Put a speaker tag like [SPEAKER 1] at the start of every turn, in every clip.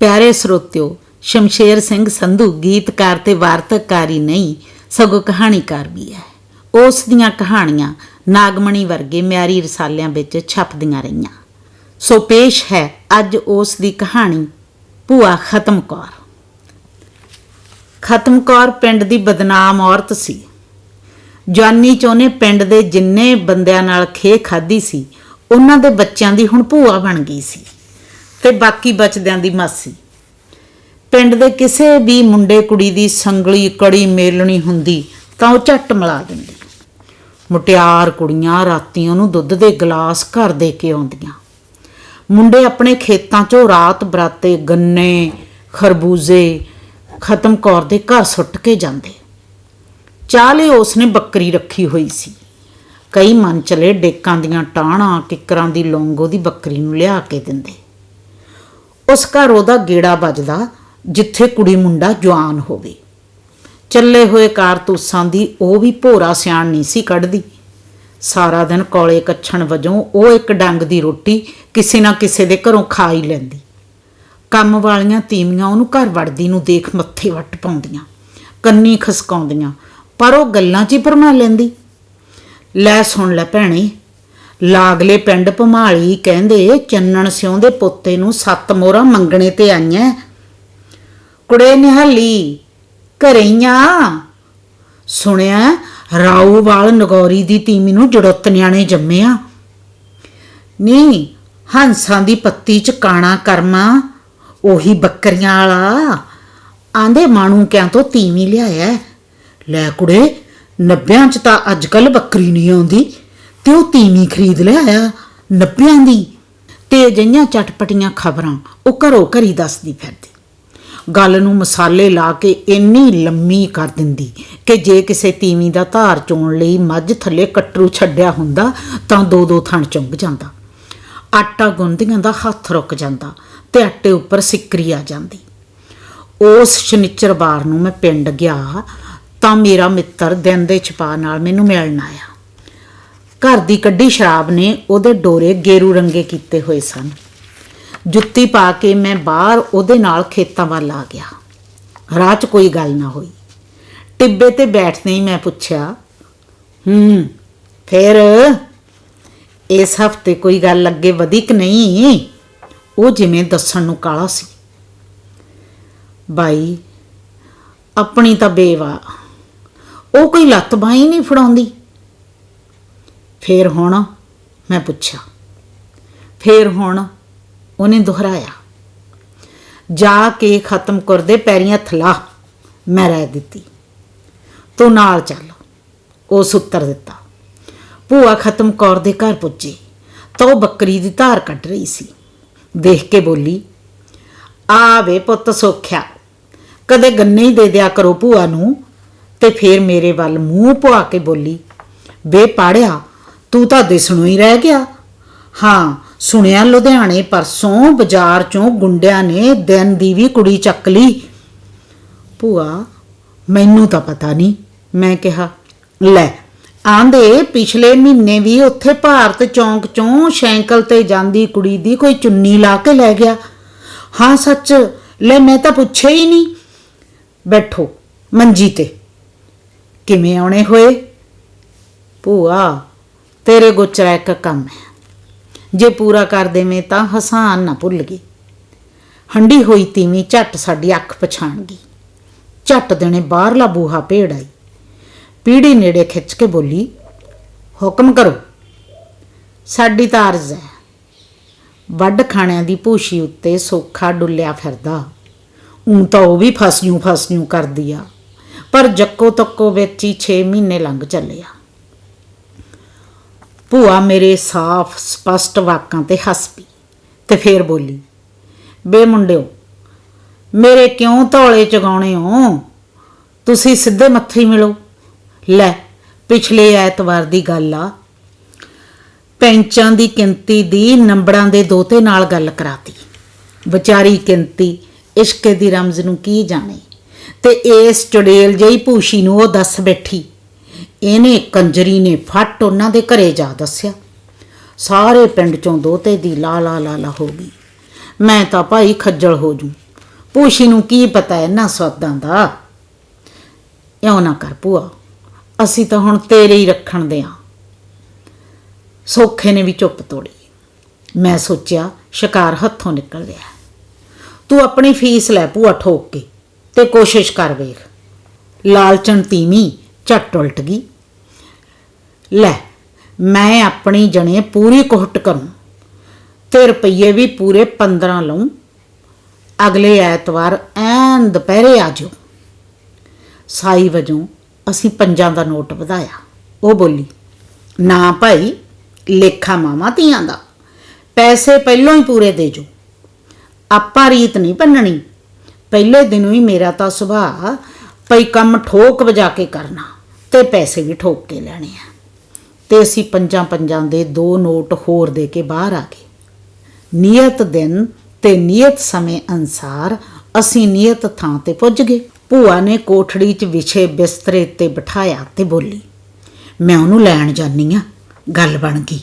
[SPEAKER 1] ਪਿਆਰੇ ਸਰੋਤਿਓ, ਸ਼ਮਸ਼ੇਰ ਸਿੰਘ ਸੰਧੂ ਗੀਤਕਾਰ ਤੇ ਵਾਰਤਕਕਾਰੀ ਨਹੀਂ, ਸਗੋਂ ਕਹਾਣੀਕਾਰ ਵੀ ਹੈ। ਉਸ ਦੀਆਂ ਕਹਾਣੀਆਂ ਨਾਗਮਣੀ ਵਰਗੇ ਮਿਆਰੀ ਰਸਾਲਿਆਂ ਵਿੱਚ ਛਪਦੀਆਂ ਰਹੀਆਂ। ਸੋ ਪੇਸ਼ ਹੈ ਅੱਜ ਉਸ ਦੀ ਕਹਾਣੀ, ਭੂਆ ਖਤਮ ਕੌਰ। ਖਤਮ ਕੌਰ ਪਿੰਡ ਦੀ ਬਦਨਾਮ ਔਰਤ ਸੀ। ਜਾਨੀ ਉਹਨੇ ਪਿੰਡ ਦੇ ਜਿੰਨੇ ਬੰਦਿਆਂ ਨਾਲ ਖੇ ਖਾਦੀ ਸੀ, ਉਹਨਾਂ ਦੇ ਬੱਚਿਆਂ ਦੀ ਹੁਣ ਭੂਆ ਬਣ ਗਈ ਸੀ। ਤੇ ਬਾਕੀ ਬਚਦਿਆਂ ਦੀ ਮਾਸੀ। ਪਿੰਡ ਦੇ ਕਿਸੇ ਵੀ ਮੁੰਡੇ ਕੁੜੀ ਦੀ ਸੰਗਲੀ ਕੜੀ ਮੇਲਣੀ ਹੁੰਦੀ ਤਾਂ ਉਹ ਝੱਟ ਮਿਲਾ ਦਿੰਦੇ। ਮੁਟਿਆਰ ਕੁੜੀਆਂ ਰਾਤੀ ਉਹਨੂੰ ਦੁੱਧ ਦੇ ਗਲਾਸ ਘਰ ਦੇ ਕੇ ਆਉਂਦੀਆਂ। ਮੁੰਡੇ ਆਪਣੇ ਖੇਤਾਂ 'ਚੋਂ ਰਾਤ ਬਰਾਤੇ ਗੰਨੇ, ਖਰਬੂਜ਼ੇ ਖਤਮ ਕੌਰ ਦੇ ਘਰ ਸੁੱਟ ਕੇ ਜਾਂਦੇ। ਚਾਹ ਚਾਲੇ ਉਸਨੇ ਬੱਕਰੀ ਰੱਖੀ ਹੋਈ ਸੀ। ਕਈ ਮਨ ਚਲੇ ਡੇਕਾਂ ਦੀਆਂ ਟਾਹਣਾ, ਕਿੱਕਰਾਂ ਦੀ ਲੌਂਗ ਉਹਦੀ ਬੱਕਰੀ ਨੂੰ ਲਿਆ ਕੇ ਦਿੰਦੇ। ਉਸ ਘਰ ਉਹਦਾ ਗੇੜਾ ਵੱਜਦਾ ਜਿੱਥੇ ਕੁੜੀ ਮੁੰਡਾ ਜਵਾਨ ਹੋਵੇ। ਚੱਲੇ ਹੋਏ ਕਾਰਤੂਸਾਂ ਦੀ ਉਹ ਵੀ ਭੋਰਾ ਸਿਆਣ ਨਹੀਂ ਸੀ ਕੱਢਦੀ। ਸਾਰਾ ਦਿਨ ਕੋਲੇ ਕੱਛਣ ਵਜੋਂ ਉਹ ਇੱਕ ਡੰਗ ਦੀ ਰੋਟੀ ਕਿਸੇ ਨਾ ਕਿਸੇ ਦੇ ਘਰੋਂ ਖਾ ਹੀ ਲੈਂਦੀ। ਕੰਮ ਵਾਲੀਆਂ ਤੀਮੀਆਂ ਉਹਨੂੰ ਘਰ ਵੜਦੀ ਨੂੰ ਦੇਖ ਮੱਥੇ ਵੱਟ ਪਾਉਂਦੀਆਂ, ਕੰਨੀ ਖਸਕਾਉਂਦੀਆਂ, ਪਰ ਉਹ ਗੱਲਾਂ 'ਚ ਹੀ ਭਰਮਾ ਲੈਂਦੀ। ਲੈ ਸੁਣ ਲੈ ਭੈਣੇ ਲਾਗਲੇ ਪਿੰਡ ਭਮਾਲੀ ਕਹਿੰਦੇ, ਚੰਨਣ ਸਿਉਂ ਦੇ ਪੋਤੇ ਨੂੰ ਸੱਤ ਮੋਹਰਾਂ ਮੰਗਣੇ ਤੇ ਆਈਆਂ ਕੁੜੇ ਨਿਹਾਲੀ ਘਰਈਆਂ ਸੁਣਿਆ, ਰਾਊ ਨਗੌਰੀ ਦੀ ਤੀਮੀ ਨੂੰ ਜੜੁੱਤ ਨਿਆਣੇ ਜੰਮਿਆ। ਨੀ, ਹੰਸਾਂ ਦੀ ਪੱਤੀ ਚ ਕਾਣਾ ਕਰਮਾ, ਉਹੀ ਬੱਕਰੀਆਂ ਵਾਲਾ। ਆਂਦੇ, ਮਾਣੂ ਕਿਆਂ ਤੋਂ ਤੀਵੀਂ ਲਿਆਇਆ? ਲੈ ਕੁੜੇ, ਨੱਬਿਆਂ ਚ ਤਾਂ ਅੱਜ ਕੱਲ ਬੱਕਰੀ ਨਹੀਂ ਆਉਂਦੀ। ਤੇ ਉਹ ਤੀਵੀਂ ਖਰੀਦ ਲਿਆਇਆ ਨੱਬਿਆਂ ਦੀ। ਤੇ ਅਜਿਹੀਆਂ ਚਟਪਟੀਆਂ ਖਬਰਾਂ ਉਹ ਘਰੋ ਘਰੀ ਦੱਸਦੀ ਫਿਰਦੀ। ਗੱਲ ਨੂੰ ਮਸਾਲੇ ਲਾ ਕੇ ਇੰਨੀ ਲੰਮੀ ਕਰ ਦਿੰਦੀ ਕਿ ਜੇ ਕਿਸੇ ਤੀਵੀਂ ਦਾ ਧਾਰ ਚੋਣ ਲਈ ਮੱਝ ਥੱਲੇ ਕਟਰੂ ਛੱਡਿਆ ਹੁੰਦਾ ਤਾਂ ਦੋ ਦੋ ਥਣ ਚੁੰਗ ਜਾਂਦਾ। ਆਟਾ ਗੁੰਨਦੀਆਂ ਦਾ ਹੱਥ ਰੁਕ ਜਾਂਦਾ ਤੇ ਆਟੇ ਉੱਪਰ ਸਿੱਕਰੀ ਆ ਜਾਂਦੀ। ਉਸ ਸ਼ਨੀਚਰਵਾਰ ਨੂੰ ਮੈਂ ਪਿੰਡ ਗਿਆ ਤਾਂ ਮੇਰਾ ਮਿੱਤਰ ਦਿਨ ਦੇ ਛਪਾ ਨਾਲ ਮੈਨੂੰ ਮਿਲਣ ਆਇਆ। ਘਰ ਦੀ ਕੱਢੀ ਸ਼ਰਾਬ ਨੇ ਉਹਦੇ ਡੋਰੇ ਗੇਰੂ ਰੰਗੇ ਕੀਤੇ ਹੋਏ ਸਨ। ਜੁੱਤੀ ਪਾ ਕੇ ਮੈਂ ਬਾਹਰ ਉਹਦੇ ਨਾਲ ਖੇਤਾਂ ਵੱਲ ਆ ਗਿਆ। ਰਾਹ 'ਚ ਕੋਈ ਗੱਲ ਨਾ ਹੋਈ। ਟਿੱਬੇ ਤੇ ਬੈਠਦੇ ਹੀ ਮੈਂ ਪੁੱਛਿਆ, ਹੂੰ, ਫੇਰ ਇਸ ਹਫ਼ਤੇ ਕੋਈ ਗੱਲ ਅੱਗੇ ਵਧੀ ਕਿ ਨਹੀਂ? ਉਹ ਜਿਵੇਂ ਦੱਸਣ ਨੂੰ ਕਾਲਾ ਸੀ। ਬਾਈ, ਆਪਣੀ ਤਾਂ ਬੇਵਾ, ਉਹ ਕੋਈ ਲੱਤ ਬਾਈ ਨਹੀਂ ਫੜਾਉਂਦੀ। ਫੇਰ ਹੁਣ ਮੈਂ ਪੁੱਛਿਆ। ਫੇਰ ਹੁਣ ਉਹਨੇ ਦੁਹਰਾਇਆ। ਜਾ ਕੇ ਖਤਮ ਕਰ ਦੇ ਪੈਰੀਆਂ ਥਲਾ ਮੈਂ ਰਹਿ ਦਿੱਤੀ। ਤੂੰ ਨਾਲ ਚੱਲ ਉਸ ਉੱਤਰ ਦਿੱਤਾ। ਭੂਆ ਖਤਮ ਕੌਰ ਦੇ ਘਰ ਪੁੱਜੀ, ਤਾਂ ਉਹ ਬੱਕਰੀ ਦੀ ਧਾਰ ਕੱਢ ਰਹੀ ਸੀ। ਦੇਖ ਕੇ ਬੋਲੀ ਆ ਵੇ ਪੁੱਤ ਸੋਖਿਆ, ਕਦੇ ਗੰਨੇ ਹੀ ਦੇ ਦਿਆ ਕਰੋ ਭੂਆ ਨੂੰ। ਤੇ ਫੇਰ ਮੇਰੇ ਵੱਲ ਮੂੰਹ ਪੁਆ ਕੇ ਬੋਲੀ ਬੇ ਪਾੜਿਆ ਤੂੰ ਤਾਂ ਦਿਸਣੋਂ ਹੀ ਰਹਿ ਗਿਆ। ਹਾਂ, ਸੁਣਿਆ ਲੁਧਿਆਣੇ ਪਰਸੋਂ ਬਾਜ਼ਾਰ ਚੋਂ ਗੁੰਡਿਆਂ ਨੇ ਦਿਨ ਦੀ ਵੀ ਕੁੜੀ ਚੱਕ ਲਈ। ਭੂਆ, ਮੈਨੂੰ ਤਾਂ ਪਤਾ ਨਹੀਂ, ਮੈਂ ਕਿਹਾ, ਲੈ, ਆਂਦੇ ਪਿਛਲੇ ਮਹੀਨੇ ਵੀ ਉੱਥੇ ਭਾਰਤ ਚੌਂਕ ਚੋਂ ਸਾਈਕਲ ਤੇ ਜਾਂਦੀ ਕੁੜੀ ਦੀ ਕੋਈ ਚੁੰਨੀ ਲਾ ਕੇ ਲੈ ਗਿਆ। ਹਾਂ, ਸੱਚ, ਲੈ, ਮੈਂ ਤਾਂ ਪੁੱਛਿਆ ਹੀ ਨਹੀਂ। ਬੈਠੋ, ਮੰਜੀ ਤੇ। ਕਿਵੇਂ ਆਉਣੇ ਹੋਏ? ਭੂਆ ਤੇਰੇ ਗੋਚਰਾ ਇੱਕ ਕੰਮ ਹੈ। ਜੇ ਪੂਰਾ ਕਰ ਦੇਵੇਂ ਤਾਂ ਹਸਾਨ ਨਾ ਭੁੱਲ ਗਈ। ਹੰਡੀ ਹੋਈ ਤੀਵੀਂ ਝੱਟ ਸਾਡੀ ਅੱਖ ਪਛਾਣ ਗਈ। ਝੱਟ ਦੇਣੇ ਬਾਹਰਲਾ ਬੂਹਾ ਭੇੜ ਆਈ। ਪੀੜੀ ਨੇੜੇ ਖਿੱਚ ਕੇ ਬੋਲੀ, ਹੁਕਮ ਕਰੋ। ਸਾਡੀ ਤਾਂ ਅਰਜ਼ ਹੈ। ਵੱਡ ਖਾਣਿਆਂ ਦੀ ਭੂਸ਼ੀ ਉੱਤੇ ਸੋਖਾ ਡੁੱਲਿਆ ਫਿਰਦਾ। ਉਂ ਤਾਂ ਉਹ ਵੀ ਫਸਜੂ ਫਸਜੂ ਕਰਦੀ ਆ। ਪਰ ਜੱਕੋ ਤੱਕੋ ਵਿੱਚ ਹੀ 6 ਮਹੀਨੇ ਲੰਘ ਚੱਲੇ ਆ। ਭੂਆ ਮੇਰੇ ਸਾਫ਼, ਸਪਸ਼ਟ ਵਾਕਾਂ ਤੇ ਹੱਸ ਪਈ ਤੇ ਫੇਰ ਬੋਲੀ, ਬੇ ਮੁੰਡਿਓ, ਮੇਰੇ ਕਿਉਂ ਧੌਲੇ ਚਗਾਉਣੇ ਹੋ? ਤੁਸੀਂ ਸਿੱਧੇ ਮੱਥੇ ਹੀ ਮਿਲੋ। ਲੈ, ਪਿਛਲੇ ਐਤਵਾਰ ਦੀ ਗੱਲ ਆ। ਪੈਂਚਾਂ ਦੀ ਕਿੰਤੀ ਦੀ ਨੰਬਰਾਂ ਦੇ ਦੋਤੇ ਨਾਲ ਗੱਲ ਕਰਾਤੀ। ਵਿਚਾਰੀ ਕਿੰਤੀ ਇਸ਼ਕੇ ਦੀ ਰਮਜ਼ ਨੂੰ ਕੀ ਜਾਣੇ? ਤੇ ਇਸ ਚੁੜੇਲ ਜਿਹੀ ਭੂਸ਼ੀ ਨੂੰ ਉਹ ਦੱਸ ਬੈਠੀ। ਇਹਨੇ ਕੰਜਰੀ ਨੇ ਫੱਟ ਉਹਨਾਂ ਦੇ ਘਰੇ ਜਾ ਦੱਸਿਆ। ਸਾਰੇ ਪਿੰਡ ਚੋਂ ਦੋਤੇ ਦੀ ਲਾ ਲਾ ਲਾ ਲਾ ਹੋ ਗਈ। ਮੈਂ ਤਾਂ ਭਾਈ ਖੱਜਲ ਹੋ ਜੂ। ਪੂਸ਼ੀ ਨੂੰ ਕੀ ਪਤਾ ਇਹਨਾਂ ਸਵਾਦਾਂ ਦਾ? ਇਉਂ ਨਾ ਕਰ ਭੂਆ। ਅਸੀਂ ਤਾਂ ਹੁਣ ਤੇਰੇ ਹੀ ਰੱਖਣ ਦੇ ਆ। ਸੋਖੇ ਨੇ ਵੀ ਚੁੱਪ ਤੋੜੀ। ਮੈਂ ਸੋਚਿਆ ਸ਼ਿਕਾਰ ਹੱਥੋਂ ਨਿਕਲ ਰਿਹਾ ਤੂੰ ਆਪਣੀ ਫੀਸ ਲੈ ਭੂਆ ਠੋਕ ਕੇ ਤੇ ਕੋਸ਼ਿਸ਼ ਕਰ ਵੇਖ। ਲਾਲਚਣ ਤੀਵੀਂ ਝੱਟ ਉਲਟ ਗਈ। ਲੈ, ਮੈਂ ਆਪਣੀ ਜਣੇ ਪੂਰੀ ਕੋਹਟ ਕਰੂੰ, ਤੇ ਰੁਪਈਏ ਵੀ ਪੂਰੇ 15 ਲਊਂ। ਅਗਲੇ ਐਤਵਾਰ ਐਨ ਦੁਪਹਿਰੇ ਆ ਜਾਓ। ਸਾਈ ਵਜੋਂ ਅਸੀਂ ਪੰਜਾਂ ਦਾ ਨੋਟ ਵਧਾਇਆ। ਉਹ ਬੋਲੀ, ਨਾ ਭਾਈ, ਲੇਖਾ ਮਾਮਾ ਧੀਆਂ ਦਾ, ਪੈਸੇ ਪਹਿਲਾਂ ਹੀ ਪੂਰੇ ਦੇ ਜੋ। ਆਪਾਂ ਰੀਤ ਨਹੀਂ ਭੰਨਣੀ। ਪਹਿਲੇ ਦਿਨੋਂ ਹੀ ਮੇਰਾ ਤਾਂ ਸੁਭਾਅ ਪਈ ਕੰਮ ਠੋਕ ਵਜਾ ਕੇ ਕਰਨਾ। ਤੇ ਪੈਸੇ ਵੀ ਠੋਕ ਕੇ ਲੈਣੇ ਆ। ਤੇ ਅਸੀਂ ਪੰਜਾਂ ਪੰਜਾਂ ਦੇ ਦੋ ਨੋਟ ਹੋਰ ਦੇ ਕੇ ਬਾਹਰ ਆ ਗਏ। ਨਿਯਤ ਦਿਨ ਤੇ ਨਿਯਤ ਸਮੇਂ ਅਨਸਾਰ ਅਸੀਂ ਨਿਯਤ ਥਾਂ ਤੇ ਪੁੱਜ ਗਏ। ਭੂਆ ਨੇ ਕੋਠੜੀ 'ਚ ਵਿਛੇ ਬਿਸਤਰੇ ਤੇ ਬਿਠਾਇਆ ਤੇ ਬੋਲੀ, ਮੈਂ ਉਹਨੂੰ ਲੈਣ ਜਾਨੀ ਆ। ਗੱਲ ਬਣ ਗਈ।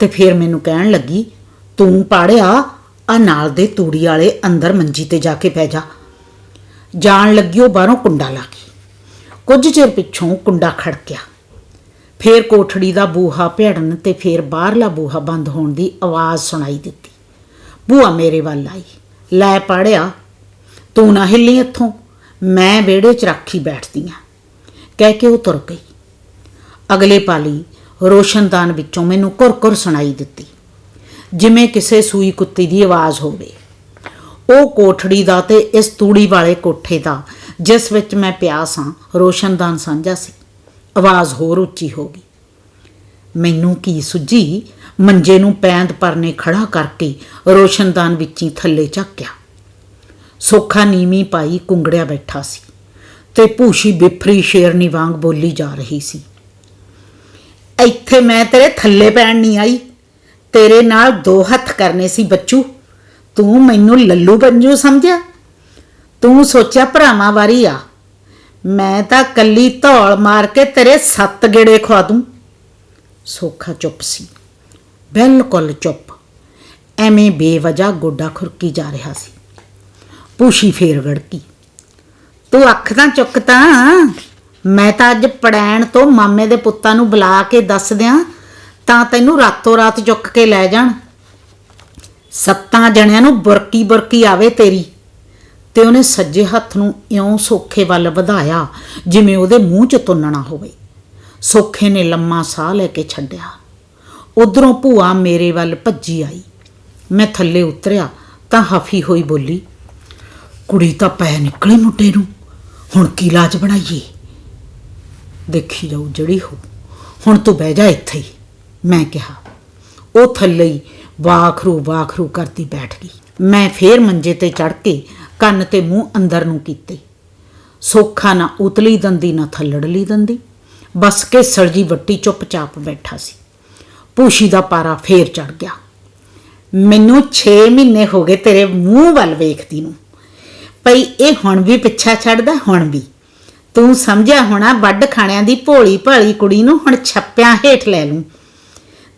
[SPEAKER 1] ਤੇ ਫਿਰ ਮੈਨੂੰ ਕਹਿਣ ਲੱਗੀ, ਤੂੰ ਪਾੜਿਆ, ਆ ਨਾਲ ਦੇ ਤੂੜੀ ਵਾਲੇ ਅੰਦਰ ਮੰਜੀ ਤੇ ਜਾ ਕੇ ਪੈ ਜਾ। ਜਾਣ ਲੱਗੀ ਉਹ ਬਾਹਰੋਂ ਕੁੰਡਾ ਲਾ ਗਈ ਕੁਝ ਚਿਰ ਪਿੱਛੋਂ ਕੁੰਡਾ ਖੜਕਿਆ ਫੇਰ ਕੋਠੜੀ ਦਾ ਬੂਹਾ ਭਿੜਨ ਤੇ ਫੇਰ ਬਾਹਰਲਾ ਬੂਹਾ ਬੰਦ ਹੋਣ ਦੀ ਆਵਾਜ਼ ਸੁਣਾਈ ਦਿੱਤੀ। ਬੂਆ ਮੇਰੇ ਵੱਲ ਆਈ। ਲੈ ਪੜਿਆ, ਤੂੰ ਨਾ ਹਿੱਲੀ ਇੱਥੋਂ। ਮੈਂ ਵਿਹੜੇ 'ਚ ਰੱਖੀ ਬੈਠਦੀ ਆ। ਕਹਿ ਕੇ ਉਹ ਤੁਰ ਗਈ। ਅਗਲੇ ਪਾਲੀ ਰੋਸ਼ਨਦਾਨ ਵਿੱਚੋਂ ਮੈਨੂੰ ਕੁਰ-ਕੁਰ ਸੁਣਾਈ ਦਿੱਤੀ। ਜਿਵੇਂ ਕਿਸੇ ਸੂਈ ਕੁੱਤੀ ਦੀ ਆਵਾਜ਼ ਹੋਵੇ। ਉਹ ਕੋਠੜੀ ਦਾ ਤੇ ਇਸ ਤੂੜੀ ਵਾਲੇ ਕੋਠੇ ਦਾ ਜਿਸ ਵਿੱਚ ਮੈਂ ਪਿਆ ਸਾਂ ਰੋਸ਼ਨਦਾਨ ਸਾਂਝਾ ਸੀ। ਆਵਾਜ਼ ਹੋਰ ਉੱਚੀ ਹੋ ਗਈ। ਮੈਨੂੰ ਕੀ ਸੁੱਝੀ? ਮੰਜੇ ਨੂੰ ਪੈਂਦ ਪਰਨੇ ਖੜਾ ਕਰਕੇ ਰੋਸ਼ਨਦਾਨ ਵਿੱਚੀ ਥੱਲੇ ਝੱਕਿਆ। ਸੋਖਾ ਨੀਵੀਂ ਪਾਈ ਕੁੰਗੜਿਆ ਬੈਠਾ ਸੀ ਤੇ ਭੂਸ਼ੀ ਬਿਫਰੀ ਸ਼ੇਰਨੀ ਵਾਂਗ ਬੋਲੀ ਜਾ ਰਹੀ ਸੀ। ਇੱਥੇ ਮੈਂ ਤੇਰੇ ਥੱਲੇ ਪੈਣ ਨਹੀਂ ਆਈ। ਤੇਰੇ ਨਾਲ ਦੋ ਹੱਥ ਕਰਨੇ ਸੀ ਬੱਚੂ। ਤੂੰ ਮੈਨੂੰ ਲੱਲੂ ਬੰਜੂ ਸਮਝਿਆ? ਤੂੰ ਸੋਚਿਆ ਭਰਾਵਾਂ ਵਾਰੀ ਆ। ਮੈਂ ਤਾਂ ਕੱਲੀ ਧੌਲ ਮਾਰ ਕੇ ਤੇਰੇ ਸੱਤ ਗੇੜੇ ਖਵਾ ਦੂੰ। ਸੋਖਾ ਚੁੱਪ ਸੀ। ਬਿਲਕੁਲ ਚੁੱਪ। ਐਵੇਂ ਬੇਵਜ੍ਹਾ ਗੋਡਾ ਖੁਰਕੀ ਜਾ ਰਿਹਾ ਸੀ। ਪੂਸ਼ੀ ਫੇਰ ਗੜਕੀ। ਤੂੰ ਅੱਖ ਤਾਂ ਚੁੱਕ ਤਾਂ। ਮੈਂ ਤਾਂ ਅੱਜ ਪੜੈਣ ਤੋਂ ਮਾਮੇ ਦੇ ਪੁੱਤਾਂ ਨੂੰ ਬੁਲਾ ਕੇ ਦੱਸ ਦਿਆਂ, ਤਾਂ ਤੈਨੂੰ ਰਾਤੋਂ ਰਾਤ ਚੁੱਕ ਕੇ ਲੈ ਜਾਣ। ਸੱਤਾਂ ਜਣਿਆਂ ਨੂੰ ਬੁਰਕੀ ਬੁਰਕੀ ਆਵੇ ਤੇਰੀ। ਤੇ ਉਹਨੇ ਸੱਜੇ ਹੱਥ ਨੂੰ ਇਉਂ ਸੋਖੇ ਵੱਲ ਵਧਾਇਆ ਜਿਵੇਂ ਉਹਦੇ ਮੂੰਹ 'ਚ ਤੁੰਨਣਾ ਹੋਵੇ। ਸੋਖੇ ਨੇ ਲੰਮਾ ਸਾਹ ਲੈ ਕੇ ਛੱਡਿਆ। ਉਧਰੋਂ ਭੂਆ ਮੇਰੇ ਵੱਲ ਭੱਜੀ ਆਈ। ਮੈਂ ਥੱਲੇ ਉਤਰਿਆ ਤਾਂ ਹਫੀ ਹੋਈ ਬੋਲੀ, ਕੁੜੀ ਤਾਂ ਪੈ ਨਿਕਲੇ ਮੁੰਡੇ ਨੂੰ। ਹੁਣ ਕੀ ਲਾਜ ਬਣਾਈਏ? ਦੇਖੀ ਜਾਊ ਜੜੀ ਹੋ ਹੁਣ ਤੂੰ ਬਹਿ ਜਾ ਇੱਥੇ ਹੀ, ਮੈਂ ਕਿਹਾ। ਉਹ ਥੱਲੇ ਹੀ ਵਾਖਰੂ ਵਾਖਰੂ ਕਰਦੀ ਬੈਠ ਗਈ। ਮੈਂ ਫੇਰ ਮੰਜੇ ਤੇ ਚੜ ਕੇ ਕੰਨ ਤੇ ਮੂੰਹ ਅੰਦਰ ਨੂੰ ਕੀਤੇ। ਸੋਖਾ ਨਾ ਉਤਲੀ ਦੰਦੀ, ਨਾ ਥੱਲੜਲੀ ਦੰਦੀ। ਬਸ ਕੇ ਸਰਜੀ ਵੱਟੀ ਚੁੱਪਚਾਪ ਬੈਠਾ ਸੀ। ਪੂਸ਼ੀ ਦਾ ਪਾਰਾ ਫੇਰ ਚੜ ਗਿਆ। ਮੈਨੂੰ 6 ਮਹੀਨੇ ਹੋ ਗਏ ਤੇਰੇ ਮੂੰਹ ਵੱਲ ਵੇਖਦੀ ਨੂੰ। ਭਈ ਇਹ ਹੁਣ ਵੀ ਪਿੱਛਾ ਛੱਡਦਾ, ਹੁਣ ਵੀ। ਤੂੰ ਸਮਝਿਆ ਹੋਣਾ ਵੱਡ ਖਾਣਿਆਂ ਦੀ ਭੋਲੀ ਭਾਲੀ ਕੁੜੀ ਨੂੰ ਹੁਣ ਛੱਪਿਆਂ ਹੇਠ ਲੈ ਲੂੰ।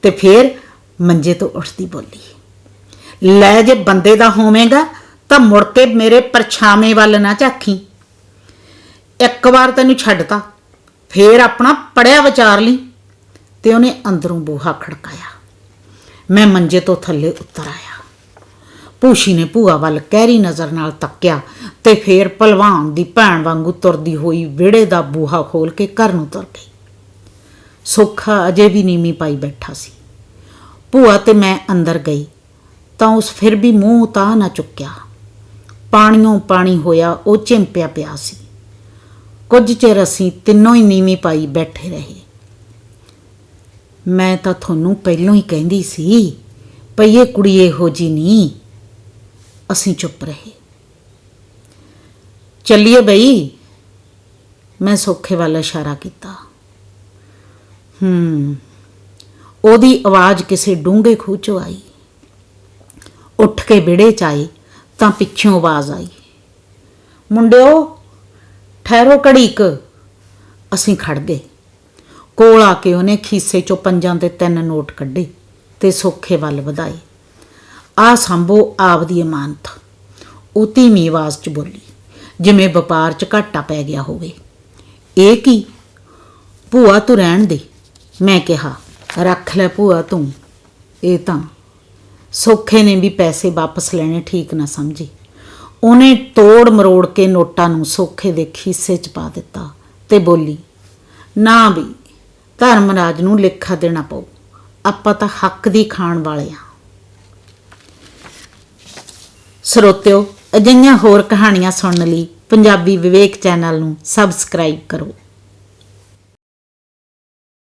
[SPEAKER 1] ਤੇ ਫੇਰ ਮੰਜੇ ਤੋਂ ਉੱਠਦੀ ਬੋਲੀ। ਲੈ ਜੇ ਬੰਦੇ ਦਾ ਹੋਵੇਂਗਾ, ਤਾਂ ਮੁੜ ਕੇ ਮੇਰੇ ਪਰਛਾਵੇਂ ਵੱਲ ਨਾ ਝਾਕੀ। ਇੱਕ ਵਾਰ ਤੈਨੂੰ ਛੱਡਤਾ, ਫੇਰ ਆਪਣਾ ਪੜਿਆ ਵਿਚਾਰ ਲਈ, ਤੇ ਉਹਨੇ ਅੰਦਰੋਂ ਬੂਹਾ ਖੜਕਾਇਆ। ਮੈਂ ਮੰਜੇ ਤੋਂ ਥੱਲੇ ਉਤਰ ਆਇਆ। ਪੂਸ਼ੀ ਨੇ ਭੂਆ ਵੱਲ ਕਹਿਰੀ ਨਜ਼ਰ ਨਾਲ ਤੱਕਿਆ ਤੇ ਫੇਰ ਭਲਵਾਨ ਦੀ ਭੈਣ ਵਾਂਗੂ ਤੁਰਦੀ ਹੋਈ ਵਿਹੜੇ ਦਾ ਬੂਹਾ ਖੋਲ ਕੇ ਘਰ ਨੂੰ ਤੁਰ ਗਈ। ਸੁੱਖਾ ਅਜੇ ਵੀ ਨੀਮੀ ਪਾਈ ਬੈਠਾ ਸੀ। ਭੂਆ ਤੇ ਮੈਂ ਅੰਦਰ ਗਈ। ਤਾਂ ਉਸ ਫਿਰ ਵੀ ਮੂੰਹ ਤਾਂ ਨਾ ਚੁੱਕਿਆ। ਪਾਣੀਓਂ ਪਾਣੀ ਹੋਇਆ, ਉਹ ਚਿੰਪਿਆ ਪਿਆ ਸੀ। ਕੁਝ ਚਿਰ ਅਸੀਂ ਤਿੰਨੋਂ ਹੀ ਨੀਵੀਂ ਪਾਈ ਬੈਠੇ ਰਹੇ। ਮੈਂ ਤਾਂ ਤੁਹਾਨੂੰ ਪਹਿਲਾਂ ਹੀ ਕਹਿੰਦੀ ਸੀ ਪਈ ਇਹ ਕੁੜੀ ਇਹੋ ਜੀ ਨਹੀਂ। ਅਸੀਂ ਚੁੱਪ ਰਹੇ। ਚੱਲੀਏ ਬਈ। ਮੈਂ ਸੋਖੇ ਵੱਲ ਇਸ਼ਾਰਾ ਕੀਤਾ। ਹੂੰ, ਉਹਦੀ ਆਵਾਜ਼ ਕਿਸੇ ਡੂੰਘੇ ਖੂਹ ਚੋਂ ਆਈ। ਉੱਠ ਕੇ ਵਿੜੇ ਚ ਆਈ ਤਾਂ ਪਿੱਛੋਂ ਆਵਾਜ਼ ਆਈ। ਮੁੰਡਿਓ, ਠਹਿਰੋ ਘੜੀਕ। ਅਸੀਂ ਖੜ ਗਏ। ਕੋਲ ਆ ਕੇ ਉਹਨੇ ਖੀਸੇ ਚੋਂ ਪੰਜਾਂ ਦੇ ਤਿੰਨ ਨੋਟ ਕੱਢੇ ਤੇ ਸੋਖੇ ਵੱਲ ਵਧਾਏ। ਆ ਸੰਭੋ ਆਪਦੀ ਅਮਾਨਤ। ਉਹ ਧੀਮੀ ਆਵਾਜ਼ 'ਚ ਬੋਲੀ, ਜਿਵੇਂ ਵਪਾਰ 'ਚ ਘਾਟਾ ਪੈ ਗਿਆ ਹੋਵੇ। ਇਹ ਕੀ? ਭੂਆ ਤੂੰ ਰਹਿਣ ਦੇ। ਮੈਂ ਕਿਹਾ, ਰੱਖ ਲੈ ਭੂਆ ਤੂੰ। ਇਹ ਤਾਂ ਸੌਖੇ ਨੇ ਵੀ ਪੈਸੇ ਵਾਪਸ ਲੈਣੇ, ਠੀਕ ਨਾ ਸਮਝੀ। ਉਹਨੇ ਤੋੜ ਮਰੋੜ ਕੇ ਨੋਟਾਂ ਨੂੰ ਸੌਖੇ ਦੇ ਖੀਸੇ 'ਚ ਪਾ ਦਿੱਤਾ ਤੇ ਬੋਲੀ, ਨਾ ਵੀ, ਧਰਮਰਾਜ ਨੂੰ ਲੇਖਾ ਦੇਣਾ ਪਊ। ਆਪਾਂ ਤਾਂ ਹੱਕ ਦੀ ਖਾਣ ਵਾਲੇ ਆ। ਸਰੋਤਿਓ, ਅਜਿਹੀਆਂ ਹੋਰ ਕਹਾਣੀਆਂ ਸੁਣਨ ਲਈ ਪੰਜਾਬੀ ਵਿਵੇਕ ਚੈਨਲ ਨੂੰ ਸਬਸਕ੍ਰਾਈਬ ਕਰੋ।